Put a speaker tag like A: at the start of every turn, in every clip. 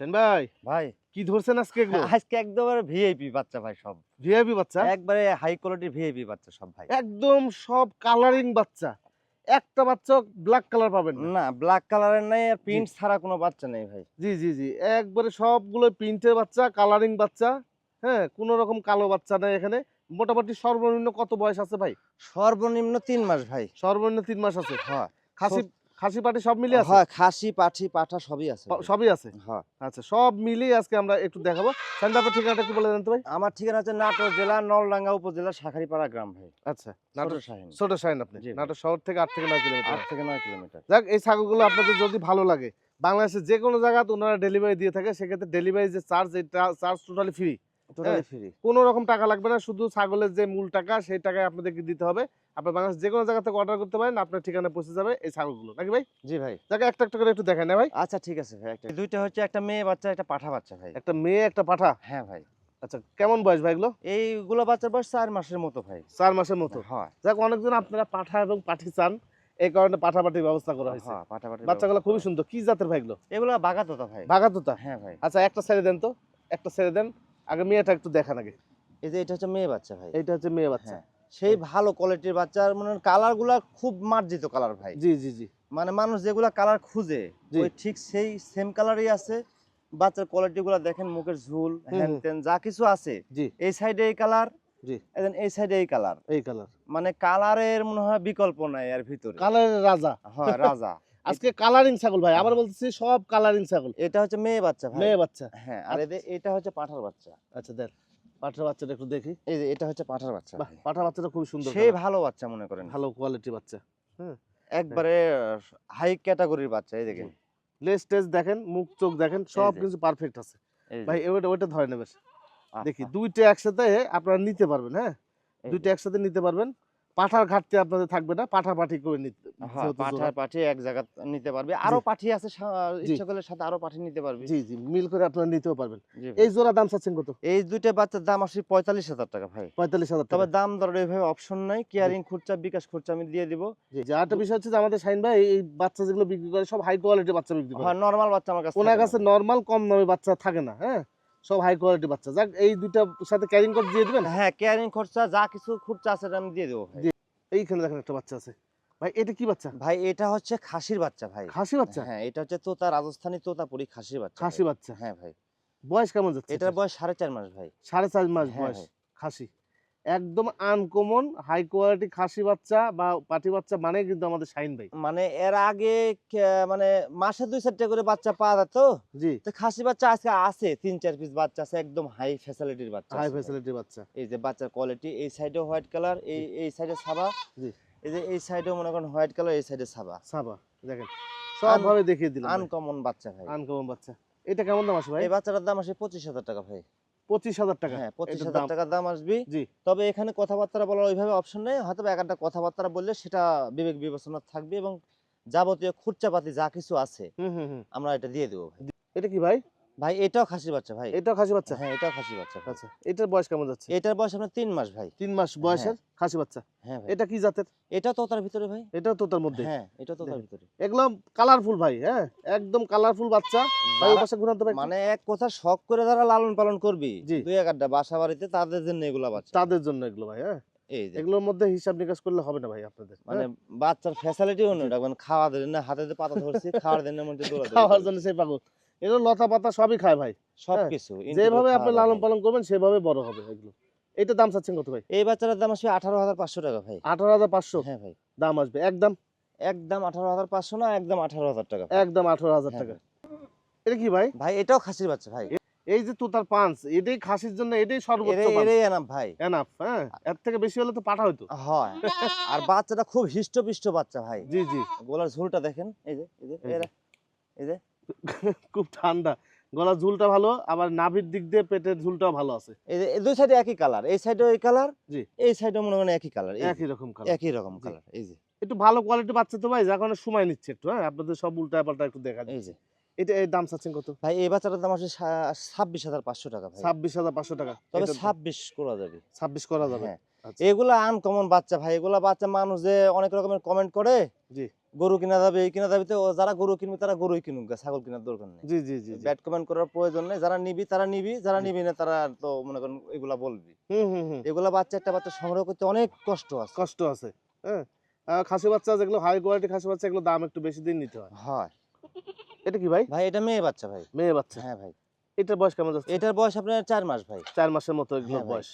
A: সেন ভাই
B: ভাই।
A: কি ধরছেন আজকে
B: একদম ভিআইপি বাচ্চা ভাই সব।
A: ভিআইপি বাচ্চা?
B: একবারে হাই কোয়ালিটির ভিআইপি বাচ্চা সব ভাই।
A: একদম সব কালারিং বাচ্চা। একটা বাচ্চা ব্ল্যাক কালার পাবেন না।
B: না ব্ল্যাক কালারের নাই আর প্রিন্ট ছাড়া কোনো বাচ্চা নেই ভাই।
A: জি জি জি। একবারে সবগুলো প্রিন্টের বাচ্চা কালারিং বাচ্চা হ্যাঁ কোনো রকম কালো বাচ্চা নাই এখানে। মোটামুটি সর্বনিম্ন কত বয়স আছে ভাই?
B: সর্বনিম্ন তিন মাস ভাই।
A: সর্বনিম্ন তিন মাস আছে।
B: হ্যাঁ।
A: খাসি খাসি পাটি সব মিলিয়ে আছে?
B: হয় খাসি পাঠি পাঠা সবই আছে
A: সবই আছে?
B: হ্যাঁ।
A: আচ্ছা সব মিলিয়ে আজকে আমরা একটু দেখাবো। সেন ঠিকানাটা একটু বলে দেন তো ভাই।
B: আমার ঠিকানা হচ্ছে নাটোর জেলা নলডাঙ্গা উপজেলা শাখারিপাড়া গ্রাম ভাই।
A: আচ্ছা নাটোর
B: শাহিন।
A: ছোট সাইন আপনি। নাটোর শহর থেকে আট থেকে নয় কিলোমিটার।
B: আট থেকে নয় কিলোমিটার।
A: যাক এই ছাগলগুলো আপনাদের যদি ভালো লাগে বাংলাদেশের যে কোনো জায়গাতে ওনারা ডেলিভারি দিয়ে থাকে সেক্ষেত্রে ডেলিভারি যে চার্জ এই charge totally free
B: totally free
A: কোনো রকম টাকা লাগবে না শুধু ছাগলের যে মূল টাকা সেই টাকায় আপনাদেরকে দিতে হবে। আপনার বাংলাদেশ যে কোনো জায়গা থেকে অর্ডার করতে পারেন আপনার ঠিকানা পৌঁছে যাবে এই ছাগলগুলো। নাকি ভাই?
B: জি ভাই।
A: যাকে একটা একটা করে একটু দেখায় না ভাই?
B: আচ্ছা ঠিক আছে ভাই একটা দুইটা হচ্ছে একটা মেয়ে বাচ্চা একটা পাঠা বাচ্চা ভাই।
A: একটা মেয়ে একটা পাঠা?
B: হ্যাঁ ভাই।
A: আচ্ছা কেমন বয়স ভাই এগুলো?
B: এইগুলো বাচ্চার বয়স চার মাসের মতো ভাই।
A: চার মাসের মতো?
B: হয়।
A: যাক অনেকজন আপনারা পাঠা এবং পাঠি চান এই কারণে পাঠা পাঠির ব্যবস্থা করা হয়েছে।
B: হ্যাঁ
A: বাচ্চাগুলো খুবই সুন্দর। কি জাতের ভাই এগুলো?
B: বাগাতোতা ভাই।
A: বাঘাতোতা
B: হ্যাঁ ভাই।
A: আচ্ছা একটা ছেড়ে দেন তো। একটা ছেড়ে দেন। আগে মেয়েটা একটু দেখান আগে।
B: এই যে এটা হচ্ছে মেয়ে বাচ্চা ভাই।
A: এইটা হচ্ছে মেয়ে বাচ্চা।
B: হ্যাঁ সেই ভালো কোয়ালিটির বাচ্চার মানে কালারগুলা খুব মার্জিত কালার ভাই।
A: জি জি জি।
B: মানে মানুষ যেগুলা কালার খুঁজে। ওই ঠিক সেই সেম কালারই আছে। বাচ্চার কোয়ালিটি গুলা দেখেন মুখের ঝুল হ্যান যা কিছু আছে এই সাইডে এই কালার
A: জি।
B: এই সাইডে এই কালার
A: এই কালার
B: মানে কালারের মনে হয় বিকল্প নাই এর ভিতরে।
A: কালারের রাজা।
B: হ্যাঁ রাজা।
A: আজকে কালারিং ছাগল ভাই আবার বলতেছি সব কালারিং ছাগল।
B: এটা হচ্ছে মেয়ে বাচ্চা
A: মেয়ে বাচ্চা।
B: হ্যাঁ আর এটা হচ্ছে পাঠার বাচ্চা।
A: আচ্ছা দেন পাঠার বাচ্চাটা একটু দেখি।
B: এই যে এটা হচ্ছে পাঠার বাচ্চা ভাই।
A: বাচ্চাটা খুব সুন্দর
B: সেই ভালো বাচ্চা মনে করেন।
A: ভালো কোয়ালিটি বাচ্চা
B: একবারে হাই ক্যাটাগরির বাচ্চা এই দেখেন।
A: লেস টেস দেখেন মুখ চোখ দেখেন সব কিছু পারফেক্ট আছে। ভাই ওইটা ওইটা ধরে নেবেন।
B: আচ্ছা,
A: দেখি দুইটা একসাথে আপনারা নিতে পারবেন হ্যাঁ। দুইটা একসাথে নিতে পারবেন। পাঠার ঘাটতি আপনাদের থাকবে না পাঠা পাঠি করে নিতে
B: হ্যাঁ,
A: যেহেতু
B: পাঠা এক জায়গা নিতে পারবে। আরও পাঠি আছে ইচ্ছা করলে সাথে আরও পাঠি নিতে পারবে।
A: জি জি মিল করে আপনারা নিতেও পারবেন। এই জোড়া দাম চাচ্ছেন কত?
B: এই দুইটা বাচ্চার দাম আসছে পঁয়তাল্লিশ হাজার টাকা ভাই।
A: পঁয়তাল্লিশ হাজার
B: তবে দাম দরের এইভাবে অপশন নাই কেয়ারিং খুরচা বিকাশ খুরচা আমি দিয়ে দিব।
A: জি আরেকটা বিষয় হচ্ছে যে আমাদের সাইন ভাই এই বাচ্চা যেগুলো বিক্রি করে সব হাই কোয়ালিটির বাচ্চা বিক্রি করে।
B: হ্যাঁ নরমাল বাচ্চা আমার কাছে
A: ওনার কাছে নর্মাল কম দামি বাচ্চা থাকে না হ্যাঁ? সব হাই কোয়ালিটি বাচ্চা। যাক এই দুইটা সাথে ক্যারিং খরচ দিয়ে দিবেন?
B: হ্যাঁ ক্যারিং খরচা যা কিছু খরচা আছে এটা আমি দিয়ে দেবো।
A: এইখানে দেখেন একটা বাচ্চা আছে। ভাই এটা কি বাচ্চা?
B: ভাই এটা হচ্ছে খাসির বাচ্চা ভাই।
A: খাসি বাচ্চা?
B: হ্যাঁ এটা হচ্ছে তোতা রাজস্থানী তোতাপুরি খাসির বাচ্চা
A: খাসি বাচ্চা?
B: হ্যাঁ ভাই।
A: বয়স কেমন যাচ্ছে?
B: এটার বয়স সাড়ে চার মাস ভাই।
A: সাড়ে চার মাস
B: হ্যাঁ
A: বয়স
B: ভাই।
A: খাসি। একদম আনকমন হাই কোয়ালিটি খাসি বাচ্চা বা পাটি বাচ্চা মানে কিন্তু আমাদের শাইন ভাই।
B: মানে এর আগে মানে মাসে দুই চারটে করে বাচ্চা পাওয়া যেত।
A: জি।
B: তো খাসি বাচ্চা আজকে আছে তিন চার পিস বাচ্চা আছে একদম হাই ফ্যাসিলিটির বাচ্চা
A: হাই
B: আছে। ভাই।
A: ফ্যাসিলিটি বাচ্চা।
B: এই যে বাচ্চার কোয়ালিটি এই সাইডে হোয়াইট কালার এই এই সাইডে সাদা
A: জি।
B: এই যে এই সাইডেও মনে করেন হোয়াইট কালার এই সাইডে সাদা
A: সাবা দেখেন। সব ভাবে দেখিয়ে দিলাম
B: আনকমন বাচ্চা ভাই।
A: আনকমন বাচ্চা। এটা কেমন দাম আছে ভাই?
B: এই বাচ্চাটার দাম আসে পঁচিশ হাজার টাকা ভাই।
A: পঁচিশ হাজার টাকা।
B: হ্যাঁ পঁচিশ হাজার
A: দাম।
B: টাকার দাম আসবে।
A: জি।
B: তবে এখানে কথাবার্তা বলার ওইভাবে অপশন নেই। হয়তো এক একটা কথাবার্তা বললে সেটা বিবেক বিবেচনা থাকবে এবং যাবতীয় খুরচাপাতি যা কিছু আছে আমরা এটা দিয়ে দেবো
A: এটা কি ভাই?
B: ভাই এটাও খাসি বাচ্চা ভাই।
A: এটাও খাসি বাচ্চা?
B: হ্যাঁ এটাও খাসি বাচ্চা
A: আচ্ছা এটার বয়স কেমন যাচ্ছে?
B: এটার বয়স আপনার তিন মাস ভাই।
A: তিন মাস বয়সের খাসি বাচ্চা?
B: হ্যাঁ
A: এটা কি জাতের?
B: এটাও তো তার ভিতরে ভাই।
A: এটাও তো তার মধ্যে?
B: হ্যাঁ এটাও তো তার ভিতরে।
A: এগুলো কালারফুল ভাই হ্যাঁ? একদম কালারফুল বাচ্চা। ভাই ওই
B: যারা-
A: পাশে ঘুরান ভাই
B: মানে এক কথা শখ করে যারা লালন পালন করবি দুই এক আড্ডা বাসা বাড়িতে তাদের জন্য এগুলা বাচ্চা।
A: তাদের জন্য এগুলো ভাই হ্যাঁ?
B: এই
A: এগুলোর মধ্যে হিসাব নিকাশ করলে হবে না ভাই আপনাদের
B: মানে
A: হ্যাঁ?
B: বাচ্চার ফ্যাসিলিটি অন্য মানে খাওয়া দেন না হাতে পাতা ধরছি খাওয়ার দেন মধ্যে দৌড়াদৌড়ি
A: খাওয়ার জন্য সেই পাগল। এগুলো লতা পাতা সবই খায় ভাই
B: সবকিছু
A: যেভাবে আপনি লালন পালন করবেন সেভাবে বড় হবে এগুলো। এটা দাম চাচ্ছেন কত ভাই?
B: এই বাচ্চাটার দাম আসবে আঠারো হাজার পাঁচশো টাকা ভাই।
A: আঠারো হাজার পাঁচশো?
B: হ্যাঁ ভাই।
A: দাম আসবে। একদম?
B: একদম আঠারো হাজার পাঁচশো না একদম আঠারো হাজার টাকা
A: একদম আঠারো হাজার
B: হ্যাঁ
A: টাকা। এটা কি ভাই?
B: ভাই এটাও খাসির বাচ্চা ভাই।
A: এই যে তোতার পাঁচ এটাই খাসির জন্য এটাই সর্বোচ্চ
B: এরে এরেই এনাম ভাই।
A: এনাফ হ্যাঁ? এর থেকে বেশি হলে তো পাঠা হইতো।
B: হয়। আর বাচ্চাটা খুব হিষ্টপিষ্ট বাচ্চা ভাই।
A: জি জি।
B: গোলার ঝোলটা দেখেন এই যে এই যে।
A: এই যে।
B: এই
A: খুব ঠান্ডা। গলার ঝুলটা ভালো আবার নাভির দিক দিয়ে পেটের ঝুলটাও ভালো আছে।
B: এই দুই সাইডে একই কালার এই সাইডে ওই কালার
A: জি।
B: এই সাইডে মনে করেন একই কালার
A: একই রকম কালার
B: একই রকম কালার এই যে।
A: একটু ভালো কোয়ালিটি পাচ্ছে তো ভাই যার কারণে সময় নিচ্ছে একটু হ্যাঁ? আপনাদের সব উল্টা পাল্টা একটু দেখা
B: এই যে।
A: এটা এই দাম চাচ্ছেন কত?
B: ভাই এই বাচ্চাটার দাম আছে ছাব্বিশ হাজার পাঁচশো টাকা ভাই।
A: ছাব্বিশ হাজার পাঁচশো টাকা।
B: তবে ছাব্বিশ করা যাবে।
A: ছাব্বিশ করা যাবে।
B: হ্যাঁ।
A: আচ্ছা।
B: এগুলা আনকমন বাচ্চা ভাই এগুলা বাচ্চা মানুষ যে অনেক রকমের কমেন্ট করে
A: জি।
B: গরু কিনা যাবে এই কিনা যাবে তো যারা গরু কিনবে তারা গরুই কিনুক গা, ছাগল কেনার দরকার নেই।
A: জি জি জি।
B: ব্যাড কমেন্ট করার প্রয়োজন নেই যারা নিবি তারা নিবি যারা নিবি না তারা তো মনে করেন এগুলা বলবি।
A: হুম হুম হুম।
B: এগুলা বাচ্চা একটা বাচ্চা সংগ্রহ করতে অনেক কষ্ট আছে।
A: কষ্ট আছে হ্যাঁ। খাসি বাচ্চা যেগুলো হাই কোয়ালিটি খাসি বাচ্চা এগুলো দাম একটু বেশি দিন নিতে হয়।
B: হয়।
A: এটা কি ভাই?
B: ভাই এটা মেয়ে বাচ্চা ভাই।
A: মেয়ে বাচ্চা?
B: হ্যাঁ ভাই।
A: এটার বয়স কেমন যাচ্ছে?
B: এটার বয়স আপনার চার মাস ভাই।
A: চার মাসের মতো
B: হ্যাঁ
A: বয়স।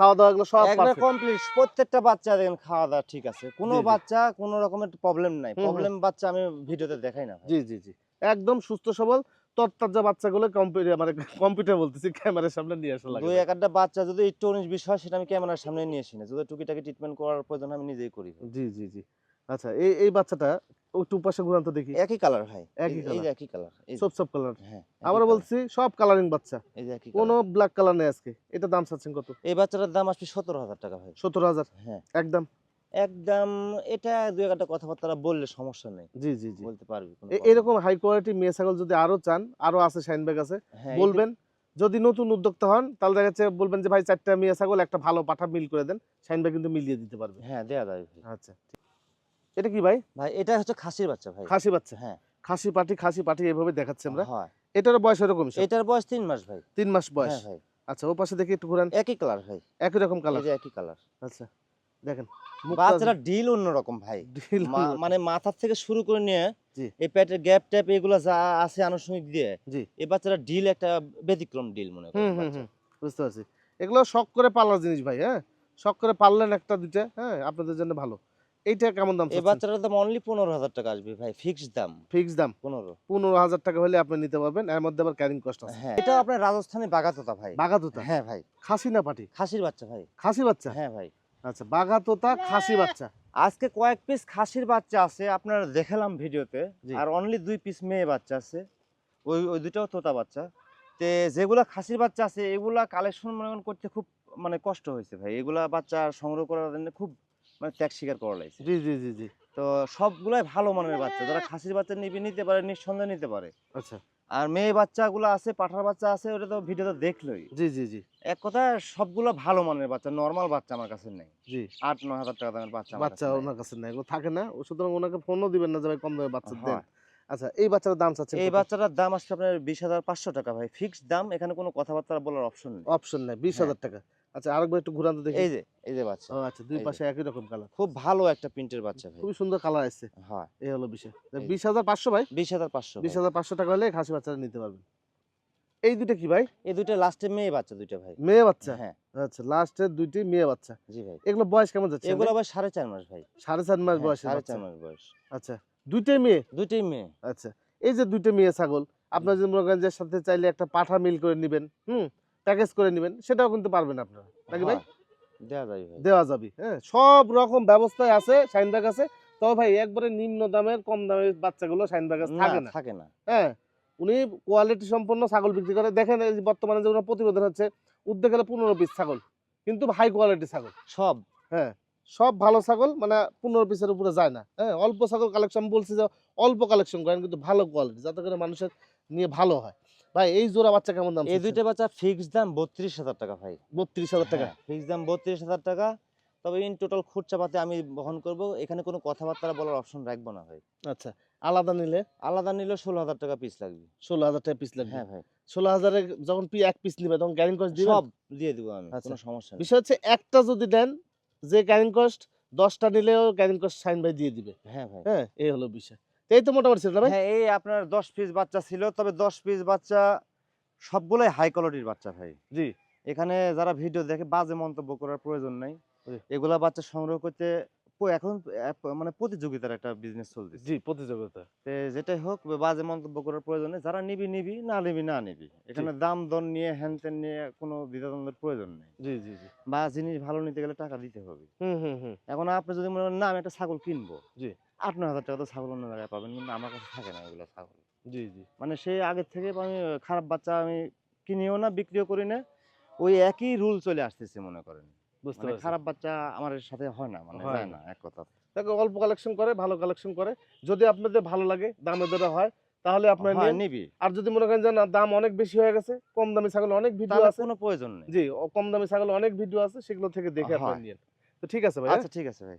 A: খাওয়া দাওয়া এগুলো সব
B: একবার কমপ্লিট প্রত্যেকটা বাচ্চা দেখেন খাওয়া দাওয়া ঠিক আছে। কোনো। বাচ্চা কোনো রকমের প্রবলেম নাই। প্রবলেম বাচ্চা আমি ভিডিওতে দেখাই না
A: জি জি জি। একদম সুস্থ সবল তরতাজা বাচ্চাগুলো কম্পিউটার মানে কম্পিউটার বলতেছি ক্যামেরার সামনে নিয়ে আসা লাগে
B: দুই এক একটা বাচ্চা যদি একটু উনিশ বিশ হয় সেটা আমি ক্যামেরার সামনে নিয়ে আসি না। যদি টুকিটাকি ট্রিটমেন্ট করার প্রয়োজন আমি নিজেই করি
A: জি জি জি। আচ্ছা এই এই বাচ্চাটা একটু পাশে ঘুরান তো দেখি।
B: একই কালার ভাই।
A: একই
B: যে একই কালার
A: সব সব কালার
B: হ্যাঁ
A: আমরা বলছি সব কালারিং বাচ্চা।
B: এই যে একই
A: কোনো ব্ল্যাক কালার নেই আজকে। এটা দাম চাচ্ছেন কত?
B: এই বাচ্চাটার দাম আসবে সতেরো হাজার টাকা ভাই।
A: সত্তর হাজার?
B: হ্যাঁ।
A: একদম।
B: একদম এটা দুই একটা কথাবার্তা বললে সমস্যা নেই।
A: জি জি জি।
B: বলতে পারবি
A: এরকম হাই কোয়ালিটি মেয়ে ছাগল যদি আরও চান আরও আছে শাইনব্যাগ আছে
B: নেই। হ্যাঁ,
A: বলবেন। যদি নতুন উদ্যোক্তা হন তাহলে দেখা যাচ্ছে বলবেন যে ভাই চারটা মেয়ে ছাগল একটা ভালো পাঠা মিল করে দেন শাইনব্যাগ কিন্তু মিলিয়ে দিতে পারবে।
B: হ্যাঁ দেয়া যাবে
A: আচ্ছা এটা কি ভাই?
B: ভাই এটা হচ্ছে খাসির বাচ্চা ভাই।
A: খাসি বাচ্চা?
B: হ্যাঁ।
A: খাসি পাটি খাসি পাটি এভাবে দেখাচ্ছি আমরা।
B: হয়।
A: এটার বয়স এরকম
B: এটার বয়স তিন মাস ভাই।
A: তিন মাস বয়স?
B: হ্যাঁ ভাই।
A: আচ্ছা ও পাশে দেখি একটু ঘুরান।
B: একই কালার ভাই।
A: একই রকম কালার
B: একই কালার
A: আচ্ছা দেখেন।
B: বাচ্চারা ডিল অন্যরকম ভাই। মানে মাথা থেকে শুরু করে নিয়ে এই পেটের গ্যাপ ট্যাপ এগুলো যা আছে আনুষঙ্গিক দিয়ে
A: জি।
B: এই বাচ্চারা ডিল একটা ব্যতিক্রম ডিল মনে।
A: হুম বুঝতে পারছি। এগুলো শখ করে পালার জিনিস ভাই হ্যাঁ? শখ করে পারলেন একটা দুইটা হ্যাঁ? আপনাদের জন্য ভালো। এইটা কেমন দাম
B: এই বাচ্চাটার দাম অনলি পনেরো হাজার টাকা আসবে ভাই ফিক্সড দাম।
A: ফিক্স দাম?
B: পনেরো।
A: পনেরো হাজার টাকা হলে আপনি নিতে পারবেন এর মধ্যে আবার ক্যারিং কস্ট আছে।
B: হ্যাঁ এটা আপনার রাজস্থানী বাগাতোতা ভাই।
A: বাঘাতোতা
B: হ্যাঁ ভাই।
A: খাসি না পাটি?
B: খাসির বাচ্চা ভাই।
A: খাসি বাচ্চা?
B: হ্যাঁ ভাই।
A: আচ্ছা বাঘাতোতা খাসি বাচ্চা?
B: আজকে কয়েক পিস খাসির বাচ্চা আছে আপনারা দেখালাম ভিডিওতে। আর অনলি দুই পিস মেয়ে বাচ্চা আছে। ওই ওই দুটাও তোতা বাচ্চা। তে যেগুলা খাসির বাচ্চা আছে এগুলা কালেকশন মনে করতে খুব মানে কষ্ট হয়েছে ভাই। এগুলা বাচ্চা সংগ্রহ করার জন্য খুব মানে ত্যাগ স্বীকার করা লাগছে।
A: জি জি জি জি।
B: তো সবগুলাই ভালো মানের বাচ্চা। যারা খাসির বাচ্চা নিবে নিতে পারে নিঃসন্দেহে নিতে পারে।
A: আচ্ছা।
B: আর মেয়ে বাচ্চাগুলো আছে পাঠার বাচ্চা আছে ওটা তো ভিডিওতে দেখলোই।
A: জি জি জি।
B: এক কথা সবগুলো ভালো মানের বাচ্চা নর্মাল বাচ্চা আমার কাছে নেই।
A: জি।
B: আট নয় হাজার টাকা দামের বাচ্চা
A: বাচ্চা ওনার কাছে নাই থাকে না। ও সুতরাং ওনাকে ফোনও দিবেন না যে ভাই কম দামে বাচ্চা দেন। আচ্ছা এই বাচ্চার দাম চাচ্ছেন
B: এই বাচ্চাটার দাম আসছে আপনার বিশ হাজার পাঁচশো টাকা ভাই। ফিক্সড দাম এখানে কোনো কথাবার্তা বলার অপশন নেই।
A: অপশন নেই বিশ
B: হ্যাঁ।
A: হাজার টাকা। আচ্ছা আরেকবার একটু ঘুরান তো দেখি।
B: এই যে এই যে বাচ্চা।
A: ও আচ্ছা দুই পাশে একই রকম কালার
B: খুব ভালো একটা প্রিন্টের বাচ্চা ভাই।
A: খুবই সুন্দর কালার আসছে।
B: হয়।
A: এই হলো বিষয়।
B: এই।
A: বিশ হাজার পাঁচশো ভাই?
B: বিশ হাজার পাঁচশো
A: বিশ হাজার পাঁচশো টাকা হলে খাসি বাচ্চাটা নিতে পারবেন। এই দুইটা কি ভাই?
B: এই দুইটা লাস্টে মেয়ে বাচ্চা দুইটা ভাই।
A: মেয়ে বাচ্চা?
B: হ্যাঁ।
A: আচ্ছা লাস্টের দুইটি মেয়ে বাচ্চা।
B: জি ভাই।
A: এগুলো বয়স কেমন যাচ্ছে?
B: এগুলো মাস ভাই।
A: সাড়ে চার মাস
B: হ্যাঁ, সাড়ে চার মাস বয়স।
A: আচ্ছা দুইটাই মেয়ে?
B: দুইটাই মেয়ে।
A: আচ্ছা এই যে দুইটা মেয়ে ছাগল আপনার যদি মনে করেন যে সাথে চাইলে একটা পাঠা মিল করে নেবেন হুম? প্যাকেজ করে নেবেন সেটাও কিন্তু পারবেন আপনারা। নাকি ভাই?
B: হয়,
A: দেওয়া যাবে হ্যাঁ। সব রকম ব্যবস্থায় আছে শাইনবাগ আছে। তবে ভাই একবারে নিম্ন দামের কম দামের বাচ্চাগুলো শাইনবাগ থাকে না।
B: থাকে না।
A: হ্যাঁ উনি কোয়ালিটি সম্পন্ন ছাগল বিক্রি করে। দেখেন এই যে বর্তমানে যে ওনার প্রতিবেদন হচ্ছে উদ্যোগ গেলে পনেরো পিস ছাগল কিন্তু হাই কোয়ালিটি ছাগল।
B: সব।
A: হ্যাঁ সব ভালো ছাগল মানে পনেরো পিসের উপরে যায় না। হ্যাঁ অল্প ছাগল কালেকশন বলছি যে অল্প কালেকশন করেন কিন্তু ভালো কোয়ালিটি যাতে করে মানুষের নিয়ে ভালো হয়। ভাই এই জোড়া বাচ্চা কেমন দাম
B: এই দুইটা বাচ্চা ফিক্সড দাম বত্রিশ হাজার টাকা ভাই।
A: বত্রিশ হাজার টাকা?
B: ফিক্সড দাম বত্রিশ হাজার টাকা। তবে ইন টোটাল খুচরা পাতে আমি বহন করব। এখানে কোনো কথাবার্তা বলার অপশন রাখব না ভাই।
A: আচ্ছা আলাদা নিলে?
B: আলাদা নিলে ষোলো হাজার টাকা পিস লাগবে।
A: ষোলো হাজার টাকা পিস লাগবে?
B: হ্যাঁ ভাই।
A: ষোলো হাজারে যখন পি এক পিস নিবে তখন ক্যারিং কস্ট দিবে
B: সব দিয়ে দিব আমি
A: আচ্ছা।
B: কোনো সমস্যা নেই।
A: বিষয় হচ্ছে একটা যদি দেন যে ক্যারিং কস্ট দশটা নিলেও ক্যারিং কস্ট সাইন ভাই দিয়ে দিবে।
B: হ্যাঁ ভাই।
A: হ্যাঁ এই হলো বিষয়। এই তো মোটামুটি ছিল ভাই।
B: হ্যাঁ এই আপনার দশ পিস বাচ্চা ছিল তবে দশ পিস বাচ্চা সবগুলোই হাই কোয়ালিটির বাচ্চা ভাই।
A: জি।
B: এখানে যারা ভিডিও দেখে বাজে মন্তব্য করার প্রয়োজন নাই। এগুলা বাচ্চা সংগ্রহ করতে এখন মানে প্রতিযোগিতার একটা বিজনেস চলতেছে।
A: জি প্রতিযোগিতা।
B: তে যেটাই হোক বাজে মন্তব্য করার প্রয়োজন নেই। যারা নিবি নিবি না নিবি না নিবি। এখানে দাম দর নিয়ে হ্যান ত্যান নিয়ে কোনো দ্বিধাদ্বন্দ্বের প্রয়োজন নেই।
A: জি জি জি।
B: বা জিনিস ভালো নিতে গেলে টাকা দিতে হবে।
A: হুম হুম হুম।
B: এখন আপনি যদি মনে করেন না আমি একটা ছাগল কিনবো।
A: জি।
B: আট নয় হাজার টাকা তো ছাগল অন্য জায়গায় পাবেন কিন্তু আমার কাছে থাকে না এগুলো ছাগল।
A: জি জি।
B: মানে সে আগের থেকে আমি খারাপ বাচ্চা আমি কিনিও না বিক্রিও করি না ওই একই রুল চলে আসতেছে মনে করেন।
A: বুঝতে
B: মানে খারাপ বাচ্চা আমার সাথে হয় না মানে
A: হয় না।
B: এক কথা।
A: দেখো অল্প কালেকশন করে ভালো কালেকশন করে যদি আপনাদের ভালো লাগে দামে দরে হয় তাহলে আপনারা
B: হয়, নিবি।
A: আর যদি মনে করেন যে না দাম অনেক বেশি হয়ে গেছে কম দামি ছাগল অনেক ভিডিও আছে।
B: কোনো প্রয়োজন নেই।
A: জি কম দামি ছাগল অনেক ভিডিও আছে সেগুলো থেকে দেখে আপনারা
B: হয়।
A: নিন। তো ঠিক আছে ভাই হ্যাঁ?
B: আচ্ছা ঠিক আছে ভাই।